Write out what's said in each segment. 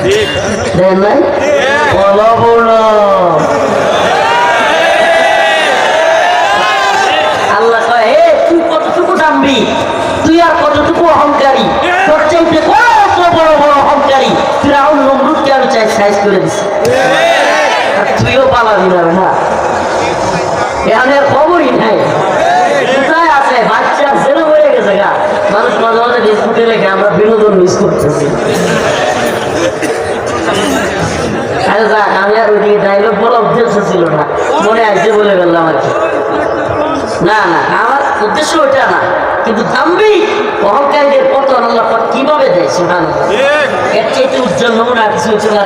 না আল্লাহ কয় তুই কতটুকু নামবি? তুই আর কতটুকু অহংকারী? তোর চাইতে কত বড় বড় অহংকারী? ফিরাউন নমরুদকে আমি চাই, সাইজ করে দিছি। তুইও পালাবি না না? এখানে খবরই নাই। কোথায় আছে? বাচ্চা ছেলে হয়ে গেছে গা। মানুষ মাঝে মাঝে ফেসবুকে রেখে আমরা বিনোদন মিস করতেছি। আরে যাক আমি আর ওইদিকে ডাইলগ বলা উদ্দেশ্য ছিল না। মনে আসছে বলে ফেললাম আর কি। না না আমার উদ্দেশ্য ওইটা না। কিন্তু দাম্বি অহংকারীদের পতন আল্লাহ কীভাবে দেয় সুহান এর চাইতে উজ্জ্বল নমুনা কিছু হচ্ছে না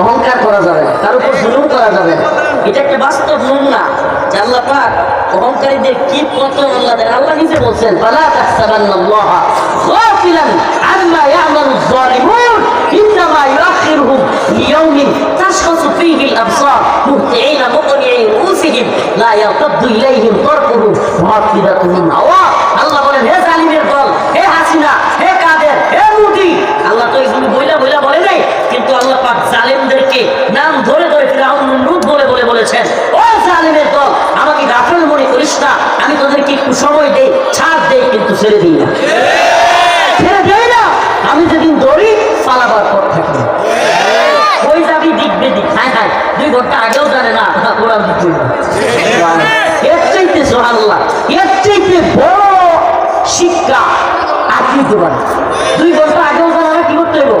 অহংকার করা যাবে না কার উপর জুলুম করা যাবে না। এটা একটা বাস্তব নমুনা যে আল্লাহ পাক অহংকারীদের কি পতন আল্লাহ দেন আল্লাহ নিজে বলছেন ফালা তাহসাবান্নাল্লাহ গাফিলান আম্মা ইয়ামালু ইউআখিরুহুম লিয়াউমিন তাশখাসু ফীহি আল-আবসার মুহতিঈনা মুqni'i রুউসিহিম লা ইয়ারতাদ্দু ইলাইহিম তারকুহুম ওয়া আফিদাতুহুম হাওয়া আল্লাহ বলেন, হে জালিমের দল, হে হাসিনা, হে কাদের, হে মুদি। আল্লাহ তো এগুলো বইলা বইলা বলে নাই, কিন্তু আল্লাহ পাক জালেমদেরকে নাম ধরে ধরে ফিরাউন নমরুদ বলে বলে বলেছেন। ও জালিমের দল, আমাকে গাফেল মনে করিস না, আমি তোদেরকে একটু সময় দেই, ছাড় দেই, কিন্তু ছেড়ে দিই না ছেড়ে দেই না আমি যেদিন ধরি পালাবার পর থাকি না। ওই যাবি দিক বেদিক হ্যাঁ আগেও জানে না এর চাইতে এর চাইতে বড় শিক্ষা আর কি আগেও জানা না কি করতে হইব।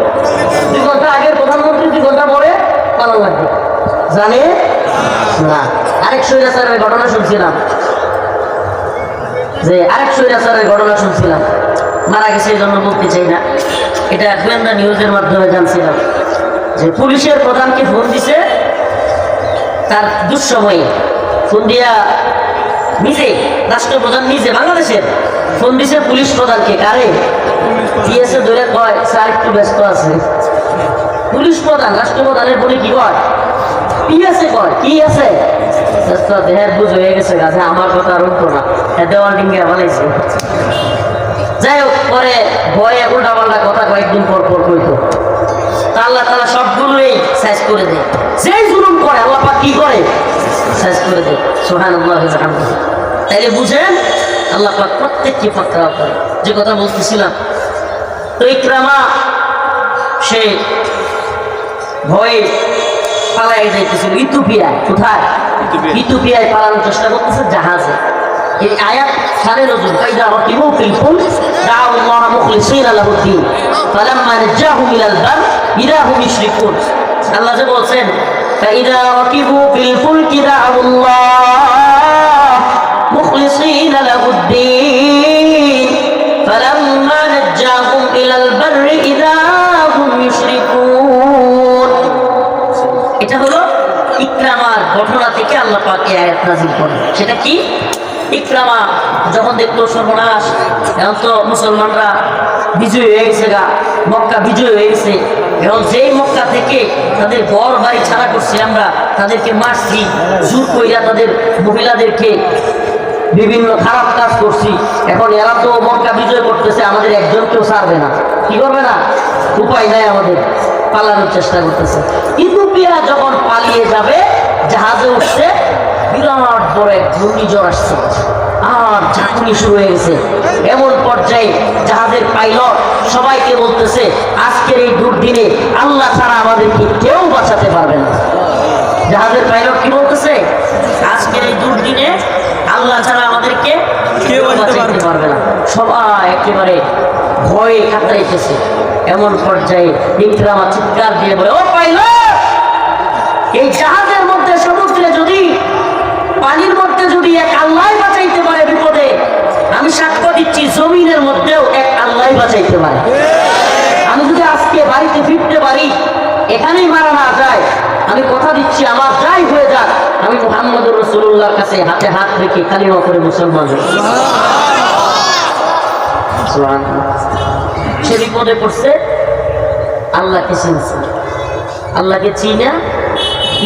প্রধানমন্ত্রী পরে পালন লাগবে। জানে? না। আরেক স্বৈরাচারের ঘটনা শুনছিলাম। যে আরেক স্বৈরাচারের ঘটনা শুনছিলাম। মারা গেছে, এই জন্য বলতে চাই না। এটা গোয়েন্দা নিউজের মাধ্যমে জানছিলাম। যে পুলিশের প্রধানকে ফোন দিছে? তার দুঃসময়ে ফোন নিজে, রাষ্ট্রপ্রধান নিজে, বাংলাদেশের ফোন দিছে পুলিশ প্রধানকে, কারে? দিয়েছে ধরে কয়, স্যার, একটু ব্যস্ত আছে। পুলিশ প্রধান, রাষ্ট্রপ্রধানের বলে কি কয়? কি আছে? কি আছে। হ্যাঁ হয়ে গেছে আমার কথা না। হ্যাঁ যাই হোক, পরে ভয়ে উল্টা পাল্টা কথা কয়েকদিন পর পর কইতো তা আল্লাহ তালা সবগুলোই সাইজ করে দেয়। যেই জুলুম করে আল্লাহ পাক কি করে? সাইজ করে দেয়। সোহান তাইলে বুঝেন আল্লাহ পাক প্রত্যেককে পাকড়াও করে। যে কথা বলতেছিলাম তো ইকরামা সে ভয়ে পালাই যাইতেছিল ইথিওপিয়ায় কোথায়? ইথিওপিয়ায় পালানোর চেষ্টা করতেছে জাহাজে। এই আয়াত সারে নজুল ফাইদা রকিবু ফিল ফুল দাউ আল্লাহ মুখলিসিনা লাহু দ্বীন ফালাম্মা নাজাহুম ইলাল বার ইদা হুম ইশরিকুন আল্লাহ যে বলছেন রকিবু ফিল ফুলকি দাউ আল্লাহ মুখলিসিনা লাহু দ্বীন ফালাম্মা নাজাহুম ইলাল বার ইদা হুম ইশরিকুন এটা হলো ইকরামার ঘটনা থেকে আল্লাহ পাক এই আয়াত নাজিল করেন। সেটা কি? ইকরামা যখন দেখল সর্বনাশ, এখন তো মুসলমানরা বিজয় হয়ে গেছে গা, মক্কা বিজয় হয়ে গেছে। এখন যেই মক্কা থেকে তাদের ঘর বাড়ি ছাড়া করছি আমরা, তাদেরকে মারছি জোর কইরা তাদের মহিলাদেরকে বিভিন্ন খারাপ কাজ করছি। এখন এরা তো মক্কা বিজয় করতেছে, আমাদের একজনকেও ছাড়বে না। কি করবে না? উপায় নাই আমাদের, পালানোর চেষ্টা করতেছে। ইথিওপিয়া যখন পালিয়ে যাবে, জাহাজে উঠছে, বিরাট বড় এক ঘূর্ণিঝড় আসছে। আর ঝাঁকুনি শুরু হয়ে গেছে এমন পর্যায়ে জাহাজের পাইলট সবাইকে বলতেছে আজকের এই দুর্দিনে আল্লাহ ছাড়া আমাদেরকে কেউ বাঁচাতে পারবে না। জাহাজের পাইলট কি বলতেছে? আজকের এই দুর্দিনে আল্লাহ ছাড়া আমাদেরকে কেউ বাঁচাতে পারবে না। সবাই একেবারে ভয়ে কাতরাইতেছে। এমন পর্যায়ে ইকরামা চিৎকার দিয়ে বলে ও পাইলট এই জাহাজের মধ্যে সমুদ্রে যদি পানির মধ্যে যদি এক আল্লাহ বাঁচাইতে পারে বিপদে আমি সাক্ষ্য দিচ্ছি জমিনের মধ্যেও এক আল্লাহ বাঁচাইতে পারে। আমি যদি আজকে বাড়িতে ফিরতে পারি, এখানেই মারা না যায়, আমি কথা দিচ্ছি, আমার যাই হয়ে যাক, আমি মোহাম্মদ রসুল্লাহর কাছে হাতে হাত রেখে কালিমা করে মুসলমান। সে বিপদে পড়ছে আল্লাহকে চিনছে। আল্লাহকে চিনা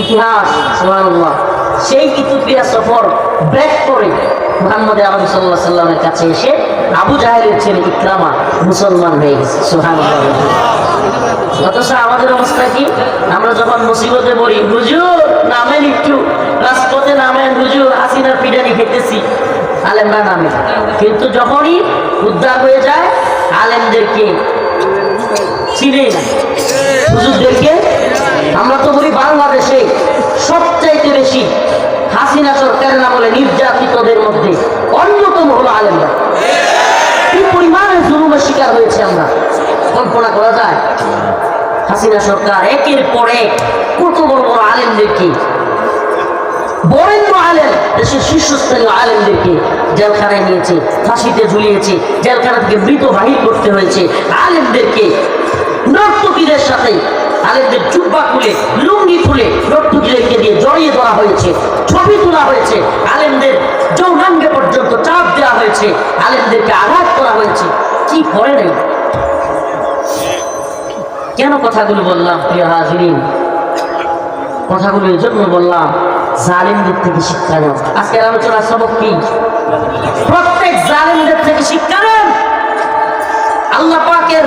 ইতিহাস, সুবহানাল্লাহ। সেই ইথিওপিয়া সফর ব্রেক করে মুহাম্মদ আরবি সাল্লাহ সাল্লামের কাছে এসে আবু জাহেলের ছেলে ইকরামা মুসলমান হয়ে গেছে, সুবহানাল্লাহ। অথচ আমাদের অবস্থা কি? আমরা যখন মুসিবতে পড়ি, হুজুর, নামেন একটু। রাজপথে নামেন, হুজুর হাসিনার পিটানি খেতেছি। আলেমরা নামে। কিন্তু যখনই উদ্ধার হয়ে যায়, আলেমদেরকে চিনেই না হুজুরদেরকে আমরা তো বলি বাংলাদেশে সবচাইতে বেশি হাসিনা সরকারের আমলে নির্যাতিতদের মধ্যে অন্যতম হলো আলেমরা। কি পরিমাণে জুলুমের শিকার হয়েছে আমরা? কল্পনা করা যায়? হাসিনা সরকার একের পর কত বড় বড় আলেমদেরকে বরেন্দ্র আলেম, দেশের শীর্ষস্থানীয় আলেমদেরকে জেলখানায় নিয়েছে, ফাঁসিতে ঝুলিয়েছে, জেলখানা থেকে মৃত বাহির করতে হয়েছে। আলেমদেরকে নর্তকীদের সাথে আলেমদের খুলে খুলে নর্তকীদেরকে দিয়ে জড়িয়ে ধরা হয়েছে, ছবি তোলা হয়েছে, আলেমদের যৌনাঙ্গে পর্যন্ত চাপ দেওয়া হয়েছে, আলেমদেরকে আঘাত করা হয়েছে। কি করে নাই কেন কথাগুলো বললাম, প্রিয় হাজরিন? কথাগুলো এই জন্য বললাম, জালিমদের থেকে শিক্ষা নেন আজকের আলোচনার সবক কি? প্রত্যেক জালিমদের থেকে শিক্ষা নেন। আল্লাহ পাকের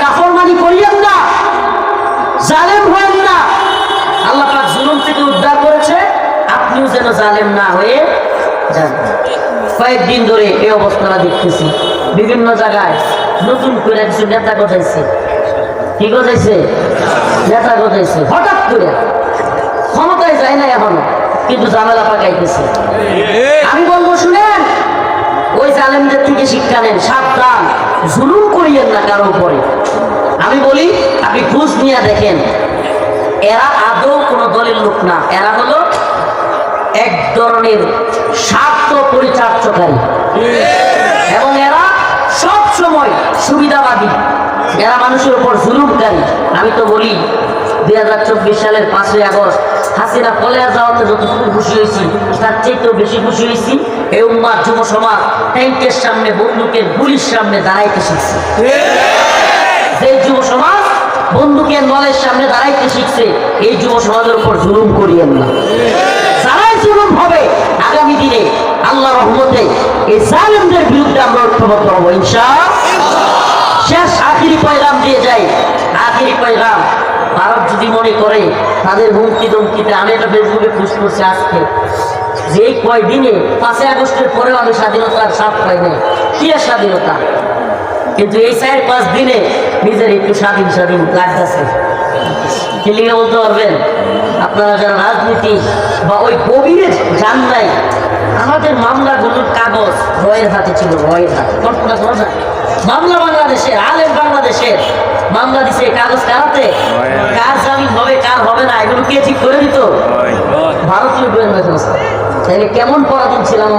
নাফরমানি করিয়েন না। জালেম হয়েন না আল্লাহ পাক জুলুম থেকে উদ্ধার করেছে আপনিও যেন জালেম না হয়ে যান। কয়েকদিন ধরে এই অবস্থাটা দেখতেছি। বিভিন্ন জায়গায় নতুন করে কিছু নেতা গজাইছে। কি গজাইছে? নেতা গজাইছে। হঠাৎ করে। ক্ষমতায় যায় না এখনও, কিন্তু ঝামেলা পাকাইতেছে। আমি বলব, শুনেন, ওই জালেমদের থেকে শিক্ষা নেন, সাবধান, জুলুম করিয়েন না কারও উপরে। আমি বলি, আপনি খোঁজ নিয়ে দেখেন, এরা আদৌ কোনো দলের লোক না। এরা হলো ধরনের স্বার্থ পরিচার্যকারী এবং এরা সব সময় সুবিধাবাদী। এরা মানুষের উপর জুলুমকারী। আমি তো বলি, দুই হাজার চব্বিশ সালের পাঁচই আগস্ট, হাসিনা কলেয়া যাওয়াতে যতটুকু খুশি হয়েছি, তার চাইতেও বেশি খুশি হয়েছি, এই উম্মার যুব সমাজ ট্যাঙ্কের সামনে, বন্দুকের গুলির সামনে দাঁড়াইতে শিখছে। সেই যুব সমাজ বন্দুকের নলের সামনে দাঁড়াইতে শিখছে, এই যুব সমাজের উপর জুলুম করিয়েন না। জুলুম হবে আগামী দিনে আল্লাহ রহমতে এই জালেমদের বিরুদ্ধে আমরা ঐক্যবদ্ধ হব ইনশা শেষ আখিরি পয়গাম দিয়ে যাই। আখিরি পয়গাম, ভারত যদি মনে করে তাদের হুমকি ধমকিতে আমি একটা ফেসবুকে পোস্ট করছি আজকে। যে এই কয়দিনে পাঁচই আগস্টের পরেও আমি স্বাধীনতার সাপ পাই নাই। কি স্বাধীনতা? কিন্তু এই চার পাঁচ দিনে নিজের একটু স্বাধীন স্বাধীন লাগতেছে। ফিলিংয়ে বলতে পারবেন? আপনারা যারা রাজনীতি বা ওই গভীরে জান নাই আমাদের মামলাগুলোর কাগজ রয়ের হাতে ছিল রয়ের হাতে। মামলা বাংলাদেশের আলেম বাংলাদেশের মামলা দিছে কাগজ কারাতে। কার জামিন হবে কার হবে না এগুলো কে ঠিক করে দিত? ভারতীয় গোয়েন্দা সংস্থা তাহলে কেমন পরাধীন ছিলাম